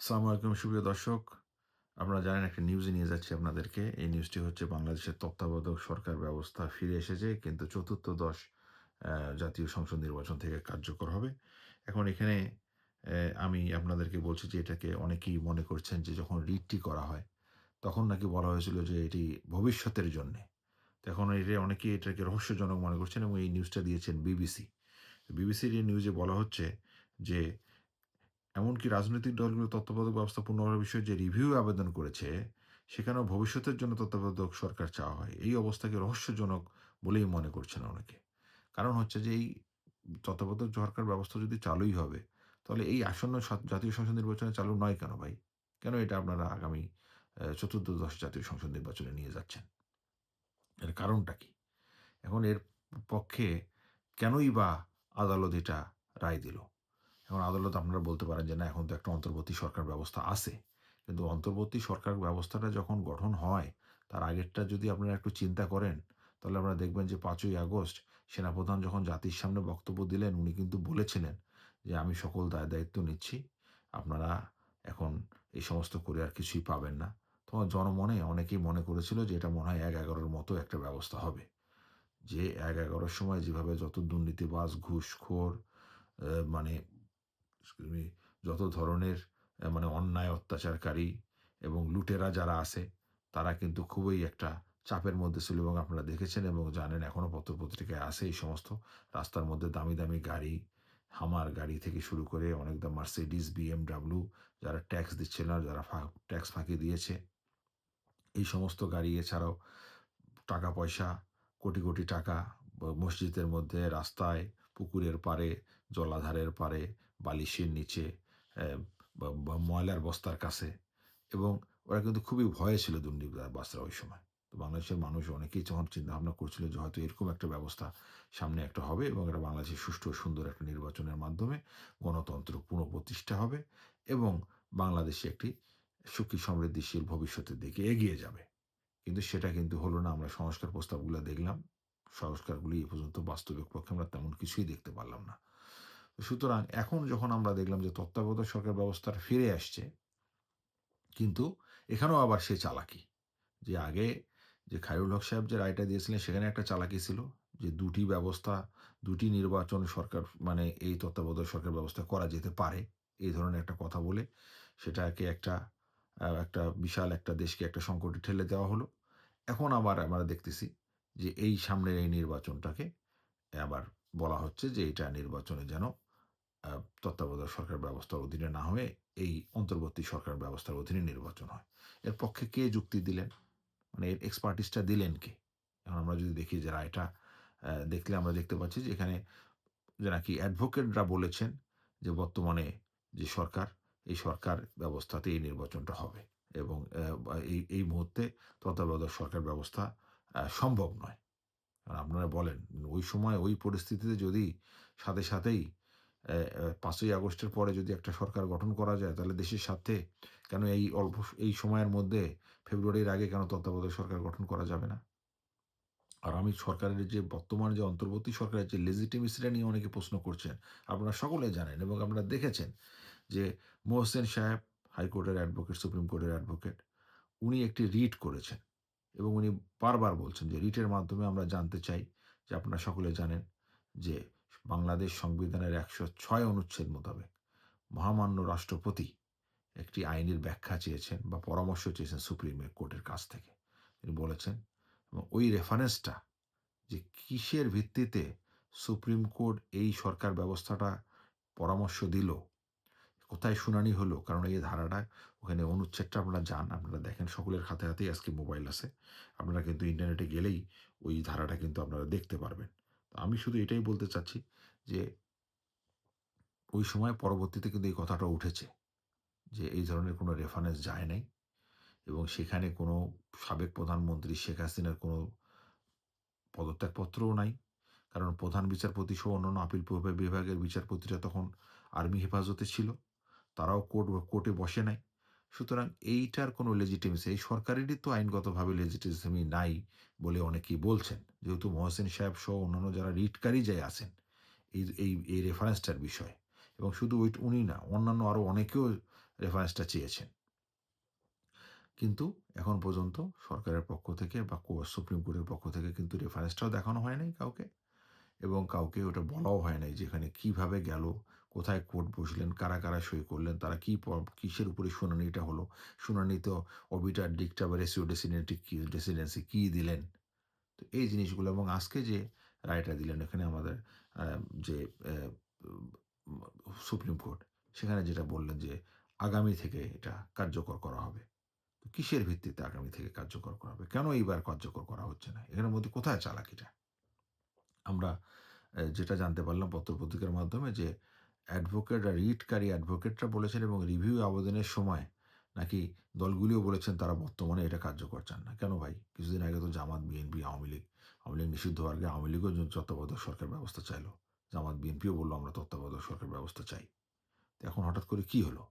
আসসালামু আলাইকুম, সুপ্রিয় দর্শক। আপনারা জানেন একটা নিউজে নিয়ে যাচ্ছি আপনাদেরকে। এই নিউজটি হচ্ছে বাংলাদেশের তত্ত্বাবধায়ক সরকার ব্যবস্থা ফিরে এসেছে, কিন্তু চতুর্থ দশ জাতীয় সংসদ নির্বাচন থেকে কার্যকর হবে। এখন এখানে আমি আপনাদেরকে বলছি যে এটাকে অনেকেই মনে করছেন যে যখন রিটটি করা হয়, তখন নাকি বলা হয়েছিল যে এটি ভবিষ্যতের জন্যে। তো এখন এটা অনেকেই এটাকে রহস্যজনক মনে করছেন এবং এই নিউজটা দিয়েছেন বিবিসি। বিবিসির এই নিউজে বলা হচ্ছে যে এমনকি রাজনৈতিক দলগুলো তত্ত্বাবধায়ক ব্যবস্থা পুনর্গঠনের বিষয়ে যে রিভিউ আবেদন করেছে, সেখানেও ভবিষ্যতের জন্য তত্ত্বাবধায়ক সরকার চাওয়া হয়। এই অবস্থাকে রহস্যজনক বলেই মনে করছেন অনেকে। কারণ হচ্ছে যে এই তত্ত্বাবধায়ক সরকার ব্যবস্থা যদি চালুই হবে, তাহলে এই আসন্ন জাতীয় সংসদ নির্বাচনে চালু নয় কেন ভাই? কেন এটা আপনারা আগামী চতুর্দশ জাতীয় সংসদ নির্বাচনে নিয়ে যাচ্ছেন? এর কারণটা কি? এখন এর পক্ষে কেনই বা আদালত এটা রায় দিল? এখন আদালত আপনারা বলতে পারেন যে না, এখন তো একটা অন্তর্বর্তী সরকার ব্যবস্থা আছে। কিন্তু অন্তর্বর্তী সরকার ব্যবস্থাটা যখন গঠন হয়, তার আগেরটা যদি আপনারা একটু চিন্তা করেন, তাহলে আপনারা দেখবেন যে পাঁচই আগস্ট সেনাপ্রধান যখন জাতির সামনে বক্তব্য দিলেন, উনি কিন্তু বলেছিলেন যে, আমি সকল দায় দায়িত্ব নিচ্ছি। আপনারা এখন এই সমস্ত করে আর কিছুই পাবেন না। তখন জনমনে অনেকেই মনে করেছিল যে, এটা মনে হয় এক এগারোর মতো একটা ব্যবস্থা হবে। যে এক এগারোর সময় যেভাবে যত দুর্নীতিবাজ, ঘুষখোর মানে যত ধরনের মানে অন্যায়, অত্যাচারকারী এবং লুটেরা যারা আছে, তারা কিন্তু খুবই একটা চাপের মধ্যে ছিল এবং আপনারা দেখেছেন এবং জানেন এখনও পত্রপত্রিকায় আছে এই সমস্ত। রাস্তার মধ্যে দামি দামি গাড়ি, হামার গাড়ি থেকে শুরু করে অনেক দাম মার্সিডিস, বিএমডাব্লিউ, যারা ট্যাক্স দিচ্ছে না, যারা ট্যাক্স ফাঁকি দিয়েছে, এই সমস্ত গাড়ি এছাড়াও টাকা পয়সা, কোটি কোটি টাকা মসজিদের মধ্যে, রাস্তায় পুকুরের পাড়ে, জলাধারের পাড়ে, বালিশের নিচে ময়লার বস্তার কাছে। এবং ওরা কিন্তু খুবই ভয়ে ছিল দুর্নীতি দুর্নীতিবাসরা ওই সময়। তো বাংলাদেশের মানুষ অনেকেই যখন চিন্তা ভাবনা করছিল যে হয়তো এরকম একটা ব্যবস্থা সামনে একটা হবে এবং এটা বাংলাদেশের সুষ্ঠু সুন্দর একটা নির্বাচনের মাধ্যমে গণতন্ত্র পুনঃপ্রতিষ্ঠা হবে এবং বাংলাদেশে একটি সুখী সমৃদ্ধিশীল ভবিষ্যতের দিকে এগিয়ে যাবে। কিন্তু সেটা কিন্তু হলো না, আমরা সংস্কার প্রস্তাবগুলো দেখলাম। সংস্কারগুলি এ পর্যন্ত বাস্তবিক পক্ষে আমরা তেমন কিছুই দেখতে পারলাম না। সুতরাং এখন যখন আমরা দেখলাম যে তত্ত্বাবধায়ক সরকার ব্যবস্থাটা ফিরে আসছে, কিন্তু এখানেও আবার সে চালাকি। যে আগে যে খায়রুল হক সাহেব যে রায়টা দিয়েছিলেন, সেখানে একটা চালাকি ছিল যে দুটি ব্যবস্থা, দুটি নির্বাচন সরকার মানে এই তত্ত্বাবধায়ক সরকার ব্যবস্থা করা যেতে পারে, এই ধরনের একটা কথা বলে সেটাকে একটা একটা বিশাল একটা দেশকে একটা সংকটে ঠেলে দেওয়া হলো। এখন আবার আমরা দেখতেছি যে এই সামনের এই নির্বাচনটাকে আবার বলা হচ্ছে যে এটা নির্বাচনে যেন তত্ত্বাবধায়ক সরকার ব্যবস্থার অধীনে না হয়ে এই অন্তর্বর্তী সরকার ব্যবস্থার অধীনে নির্বাচন হয়। এর পক্ষে কে যুক্তি দিলেন? মানে এর এক্সপার্টিসটা দিলেন কে? এখন আমরা যদি দেখি যে রায়টা আহ, দেখলে আমরা দেখতে পাচ্ছি যে এখানে যে নাকি অ্যাডভোকেটরা বলেছেন যে বর্তমানে যে সরকার এই সরকার ব্যবস্থাতে এই নির্বাচনটা হবে এবং এই এই মুহূর্তে তত্ত্বাবধায়ক সরকার ব্যবস্থা সম্ভব নয়। আপনারা বলেন, ওই সময় ওই পরিস্থিতিতে যদি সাথে সাথেই পাঁচই আগস্টের পরে যদি একটা সরকার গঠন করা যায়, তাহলে দেশের সাথে কেন এই অল্প, এই সময়ের মধ্যে ফেব্রুয়ারির আগে কেন তত্ত্বাবধায়ক সরকার গঠন করা যাবে না? আর আমি সরকারের যে বর্তমান যে অন্তর্বর্তী সরকারের যে লেজিটিমেসিটা নিয়ে অনেকে প্রশ্ন করছেন। আপনারা সকলে জানেন এবং আপনারা দেখেছেন যে মোহসেন সাহেব হাইকোর্টের অ্যাডভোকেট সুপ্রিম কোর্টের অ্যাডভোকেট উনি একটি রিট করেছেন। এবং উনি বারবার বলছেন যে রিটের মাধ্যমে আমরা জানতে চাই যে আপনারা সকলে জানেন যে বাংলাদেশ সংবিধানের একশো ছয় অনুচ্ছেদ মোতাবেক মহামান্য রাষ্ট্রপতি একটি আইনের ব্যাখ্যা চেয়েছেন বা পরামর্শ চেয়েছেন সুপ্রিম কোর্টের কাছ থেকে। তিনি বলেছেন, এবং ওই রেফারেন্সটা যে কিসের ভিত্তিতে সুপ্রিম কোর্ট এই সরকার ব্যবস্থাটা পরামর্শ দিল কোথায় শুনানি হলো? কারণ এই ধারাটা ওখানে অনুচ্ছেদটা আপনারা যান, আপনারা দেখেন সকলের হাতে হাতেই আজকে মোবাইল আছে। আপনারা কিন্তু ইন্টারনেটে গেলেই ওই ধারাটা কিন্তু আপনারা দেখতে পারবেন। তো আমি শুধু এটাই বলতে চাচ্ছি যে ওই সময় পরবর্তীতে কিন্তু এই কথাটা উঠেছে যে এই ধরনের কোনো রেফারেন্স যায় নাই এবং সেখানে কোনো সাবেক প্রধানমন্ত্রী শেখ হাসিনার কোনো পদত্যাগপত্রও নাই। কারণ প্রধান বিচারপতি সহ অন্যান্য আপিল বিভাগের বিচারপতিরা তখন আর্মি হেফাজতে ছিল। তারাও কোর্ট কোর্টে বসে নাই। সুতরাং এইটার কোনো লেজিটিমেসি এই সরকারেরই তো আইনগতভাবে লেজিটিমেসি নাই বলে অনেকেই বলছেন। যেহেতু মহসেন সাহেব সহ অন্যান্য যারা রিটকারী যাই আছেন, এই এই এই রেফারেন্সটার বিষয়ে। এবং শুধু ওই উনি না, অন্যান্য আরও অনেকেও রেফারেন্সটা চেয়েছেন। কিন্তু এখন পর্যন্ত সরকারের পক্ষ থেকে বা সুপ্রিম কোর্টের পক্ষ থেকে কিন্তু রেফারেন্সটাও দেখানো হয় নাই কাউকে। এবং কাউকে ওটা বলাও হয় নাই যেখানে কীভাবে গেল কোথায় কোর্ট বসলেন, কারা কারা সই করলেন, তারা কী কিসের উপরে শুনানিটা হলো? শুনানি তো অবিটার ডিকটা বা রেসিও ডেসিডেন্টি কী, ডেসিডেন্সি কী দিলেন? তো এই জিনিসগুলো এবং আজকে যে রায়টা দিলেন এখানে আমাদের যে সুপ্রিম কোর্ট, সেখানে যেটা বললেন যে আগামী থেকে এটা কার্যকর করা হবে। তো কিসের ভিত্তিতে আগামী থেকে কার্যকর করা হবে? কেন এইবার কার্যকর করা হচ্ছে না? এখানের মধ্যে কোথায় চালাকিটা? আমরা যেটা জানতে পারলাম পত্রপত্রিকার মাধ্যমে যে অ্যাডভোকেট আর রিটকারী অ্যাডভোকেটরা বলেছেন এবং রিভিউ আবেদনের সময় নাকি দলগুলিও বলেছেন তারা বর্তমানে এটা কার্যকর চান না। কেন ভাই? কিছুদিন আগে তো Jamaat BNP Awami League Awami League নিষিদ্ধ হওয়ার আগে আওয়ামী লীগও তত্ত্বাবধায়ক সরকার ব্যবস্থা চাইলো। জামাত বিএনপিও বলল, আমরা তত্ত্বাবধায়ক সরকার ব্যবস্থা চাই। তো এখন হঠাৎ করে কি হলো?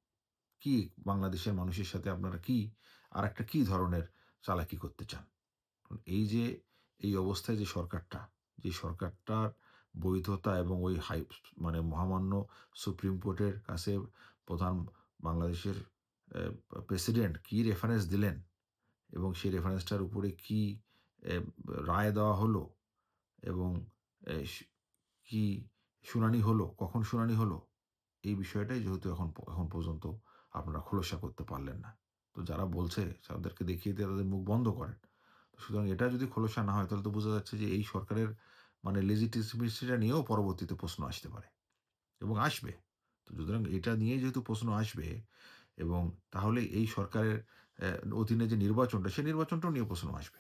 কি বাংলাদেশের মানুষের সাথে আপনারা কি আর একটা কী ধরনের চালাকি করতে চান? এই যে, এই অবস্থায় যে সরকারটা, যে সরকারটার বৈধতা এবং ওই হাই মানে মহামান্য সুপ্রিম কোর্টের কাছে প্রধান বাংলাদেশের প্রেসিডেন্ট কি রেফারেন্স দিলেন? এবং সেই রেফারেন্সটার উপরে কি রায় দেওয়া হলো? এবং কি শুনানি হলো? কখন শুনানি হলো? এই বিষয়টাই যেহেতু এখন এখন পর্যন্ত আপনারা খোলসা করতে পারলেন না। তো যারা বলছে, তাদেরকে দেখিয়ে দিয়ে তাদের মুখ বন্ধ করেন। সুতরাং এটা যদি খোলসা না হয়, তাহলে তো বোঝা যাচ্ছে যে এই সরকারের মানে লেজিটিসিটা নিয়েও পরবর্তীতে প্রশ্ন আসতে পারে এবং আসবে। তো সুতরাং এটা নিয়ে যেহেতু প্রশ্ন আসবে এবং তাহলে এই সরকারের অধীনে যে নির্বাচনটা, সেই নির্বাচনটাও নিয়ে প্রশ্ন আসবে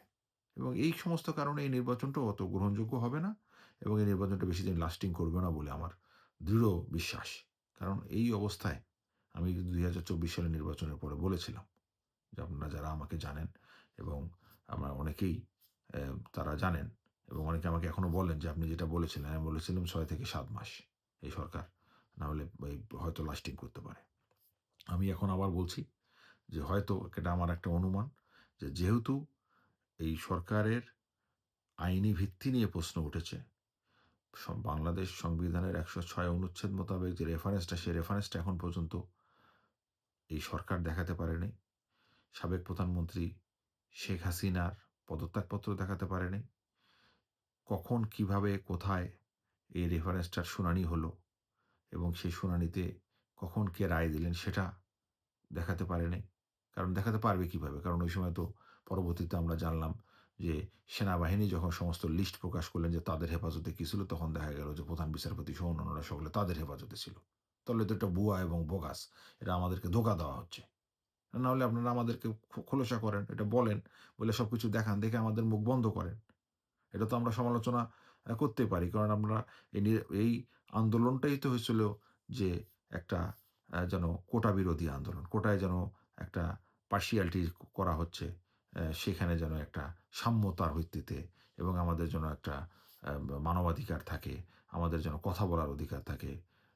এবং এই সমস্ত কারণে এই নির্বাচনটাও অত গ্রহণযোগ্য হবে না এবং এই নির্বাচনটা বেশি দিন লাস্টিং করবে না বলে আমার দৃঢ় বিশ্বাস। কারণ এই অবস্থায় আমি দুই হাজার চব্বিশ সালের নির্বাচনের পরে বলেছিলাম যে আপনারা যারা আমাকে জানেন এবং আমরা অনেকেই তারা জানেন এবং অনেকে আমাকে এখনও বলেন যে আপনি যেটা বলেছিলেন, আমি বলেছিলাম ছয় থেকে সাত মাস এই সরকার। না হলে হয়তো লাস্টিং করতে পারে। আমি এখন আবার বলছি যে হয়তো এটা আমার একটা অনুমান যে যেহেতু এই সরকারের আইনি ভিত্তি নিয়ে প্রশ্ন উঠেছে বাংলাদেশ সংবিধানের একশো ছয় অনুচ্ছেদ মোতাবেক যে রেফারেন্সটা সেই রেফারেন্সটা এখন পর্যন্ত এই সরকার দেখাতে পারেনি। সাবেক প্রধানমন্ত্রী শেখ হাসিনার পদত্যাগপত্র দেখাতে পারেনি। কখন কীভাবে, কোথায় এই রেফারেন্সটার শুনানি হলো এবং সেই শুনানিতে কখন কে রায় দিলেন সেটা দেখাতে পারেনি। কারণ দেখাতে পারবে কীভাবে? কারণ ওই সময় তো পরবর্তীতে আমরা জানলাম যে সেনাবাহিনী যখন সমস্ত লিস্ট প্রকাশ করলেন যে তাদের হেফাজতে কী ছিল, তখন দেখা গেল যে প্রধান বিচারপতি সহ অন্যরা সকলে তাদের হেফাজতে ছিল। তাহলে তো এটা বুয়া এবং বোগাস এটা আমাদেরকে ধোকা দেওয়া হচ্ছে। নাহলে আপনারা আমাদেরকে খোলসা করেন, এটা বলেন, বলে সব কিছু দেখান, দেখে আমাদের মুখ বন্ধ করেন। এটা তো আমরা সমালোচনা করতে পারি। কারণ আমরা এই আন্দোলনটাই তো হয়েছিল যে একটা যেন কোটা বিরোধী আন্দোলন, কোটায় যেন একটা পার্সিয়ালিটি করা হচ্ছে সেখানে যেন একটা সাম্যতার ভিত্তিতে এবং আমাদের যেন একটা মানবাধিকার থাকে, আমাদের যেন কথা বলার অধিকার থাকে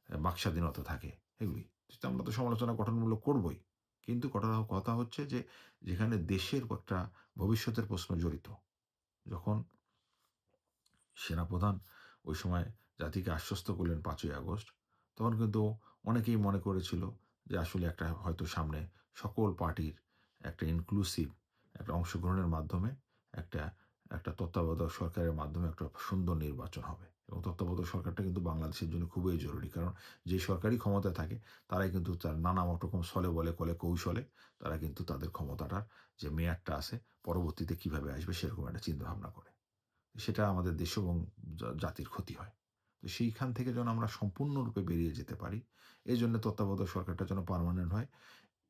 বাকস্বাধীনতা থাকে, এগুলি। আমরা তো সমালোচনা গঠনমূলক করবই। কিন্তু কথা কথা হচ্ছে যে, যেখানে দেশের একটা ভবিষ্যতের প্রশ্ন জড়িত, যখন সেনাপ্রধান ওই সময় জাতিকে আশ্বস্ত করলেন পাঁচই আগস্ট। তখন কিন্তু অনেকেই মনে করেছিল যে আসলে একটা হয়তো সামনে সকল পার্টির একটা ইনক্লুসিভ একটা অংশগ্রহণের মাধ্যমে একটা একটা তত্ত্বাবধায়ক সরকারের মাধ্যমে একটা সুন্দর নির্বাচন হবে। এবং তত্ত্বাবধায়ক সরকারটা কিন্তু বাংলাদেশের জন্য খুবই জরুরি। কারণ যে সরকারি ক্ষমতায় থাকে, তারাই কিন্তু তার নানা রকম ছলে বলে, কলে কৌশলে তারা কিন্তু তাদের ক্ষমতাটার যে মেয়াদটা আছে, পরবর্তীতে কীভাবে আসবে সেরকম একটা চিন্তাভাবনা করে। সেটা আমাদের দেশ এবং জাতির ক্ষতি হয়। তো সেইখান থেকে যেন আমরা সম্পূর্ণরূপে বেরিয়ে যেতে পারি, এই জন্য তত্ত্বাবধায়ক সরকারটা যেন পারমানেন্ট হয়,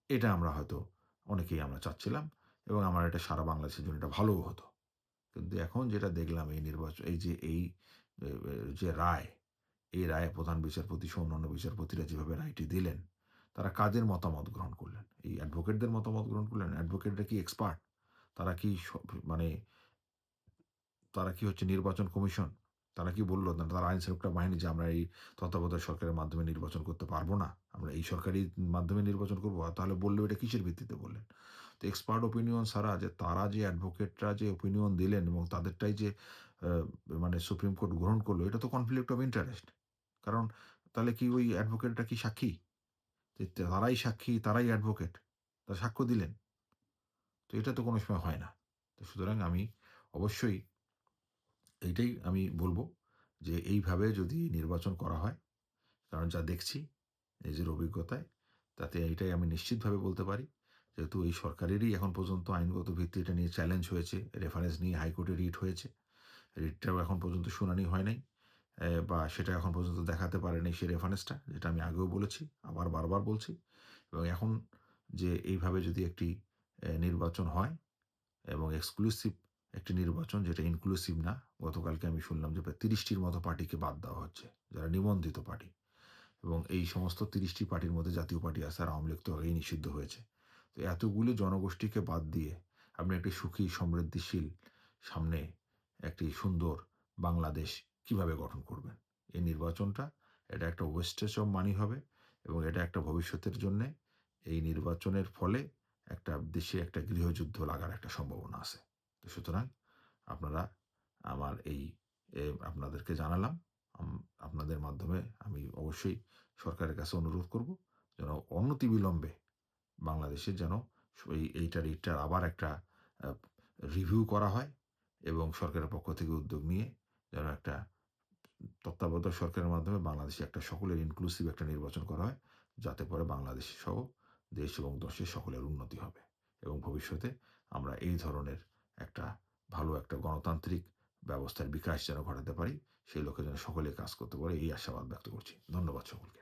এটা আমরা হয়তো অনেকেই আমরা চাচ্ছিলাম এবং আমার এটা সারা বাংলাদেশের জন্য এটা ভালোও হতো। কিন্তু এখন যেটা দেখলাম এই নির্বাচন এই যে এই যে রায়, এই রায়ে প্রধান বিচারপতি সহ অন্যান্য বিচারপতিরা যেভাবে রায়টি দিলেন, তারা কাদের মতামত গ্রহণ করলেন? এই অ্যাডভোকেটদের মতামত গ্রহণ করলেন? অ্যাডভোকেটরা কি এক্সপার্ট তারা কি মানে তারা কি হচ্ছে নির্বাচন কমিশন তারা কি বলল না তারা আইন শৃঙ্খলা বাহিনী যে আমরা এই তত্ত্বাবধায়ক সরকারের মাধ্যমে নির্বাচন করতে পারব না আমরা এই সরকারি মাধ্যমে নির্বাচন করব তাহলে বলল এটা কিসের ভিত্তিতে বললেন তো এক্সপার্ট ওপিনিয়ন সারা যে তারা যে অ্যাডভোকেটরা যে ওপিনিয়ন দিলেন এবং তাদেরটাই যে মানে সুপ্রিম কোর্ট গ্রহণ করল এটা তো কনফ্লিক্ট অফ ইন্টারেস্ট কারণ তাহলে কি ওই অ্যাডভোকেটটা কি সাক্ষী তারাই সাক্ষী, তারাই অ্যাডভোকেট। তারা সাক্ষ্য দিলেন। তো এটা তো কোনো সময় হয় না। তো সুতরাং আমি অবশ্যই এইটাই আমি বলব যে এইভাবে যদি নির্বাচন করা হয়, কারণ যা দেখছি নিজের অভিজ্ঞতায়, তাতে এইটাই আমি নিশ্চিতভাবে বলতে পারি। যেহেতু এই সরকারেরই এখন পর্যন্ত আইনগত ভিত্তি এটা নিয়ে চ্যালেঞ্জ হয়েছে, রেফারেন্স নিয়ে হাইকোর্টে রিট হয়েছে। রিটটাও এখন পর্যন্ত শুনানি হয় নাই। বা সেটা এখন পর্যন্ত দেখাতে পারেনি সেই রেফারেন্সটা, যেটা আমি আগেও বলেছি, আবার বারবার বলছি। এবং এখন যে এইভাবে যদি একটি নির্বাচন হয় এবং এক্সক্লুসিভ একটি নির্বাচন যেটা ইনক্লুসিভ না। গতকালকে আমি শুনলাম যে প্রায় ৩০ টির মতো পার্টিকে বাদ দেওয়া হচ্ছে, যারা নিবন্ধিত পার্টি। এবং এই সমস্ত তিরিশটি পার্টির মধ্যে জাতীয় পার্টি আছে, আর আওয়ামী লীগ তো আগেই নিষিদ্ধ হয়েছে। তো এতগুলি জনগোষ্ঠীকে বাদ দিয়ে আপনি একটি সুখী সমৃদ্ধিশীল সামনে একটি সুন্দর বাংলাদেশ কীভাবে গঠন করবেন? এই নির্বাচনটা এটা একটা ওয়েস্টেজ অফ মানি হবে এবং এটা একটা ভবিষ্যতের জন্যে এই নির্বাচনের ফলে একটা দেশে একটা গৃহযুদ্ধ লাগার একটা সম্ভাবনা আছে। তো সুতরাং আপনারা আমার এই আপনাদেরকে জানালাম। আপনাদের মাধ্যমে আমি অবশ্যই সরকারের কাছে অনুরোধ করব যেন অনতিবিলম্বে বাংলাদেশে যেন এই, এইটার এইটার আবার একটা রিভিউ করা হয় এবং সরকারের পক্ষ থেকে উদ্যোগ নিয়ে যেন একটা তত্ত্বাবধায়ক সরকারের মাধ্যমে বাংলাদেশে একটা সকলের ইনক্লুসিভ একটা নির্বাচন করা হয়। যাতে করে বাংলাদেশ সহ দেশ এবং দেশের সকলের উন্নতি হবে। এবং ভবিষ্যতে আমরা এই ধরনের একটা ভালো একটা গণতান্ত্রিক ব্যবস্থার বিকাশ যেন ঘটাতে পারি, সেই লক্ষ্যে যেন সকলে কাজ করতে পারে এই আশাবাদ ব্যক্ত করছি। ধন্যবাদ সকলকে।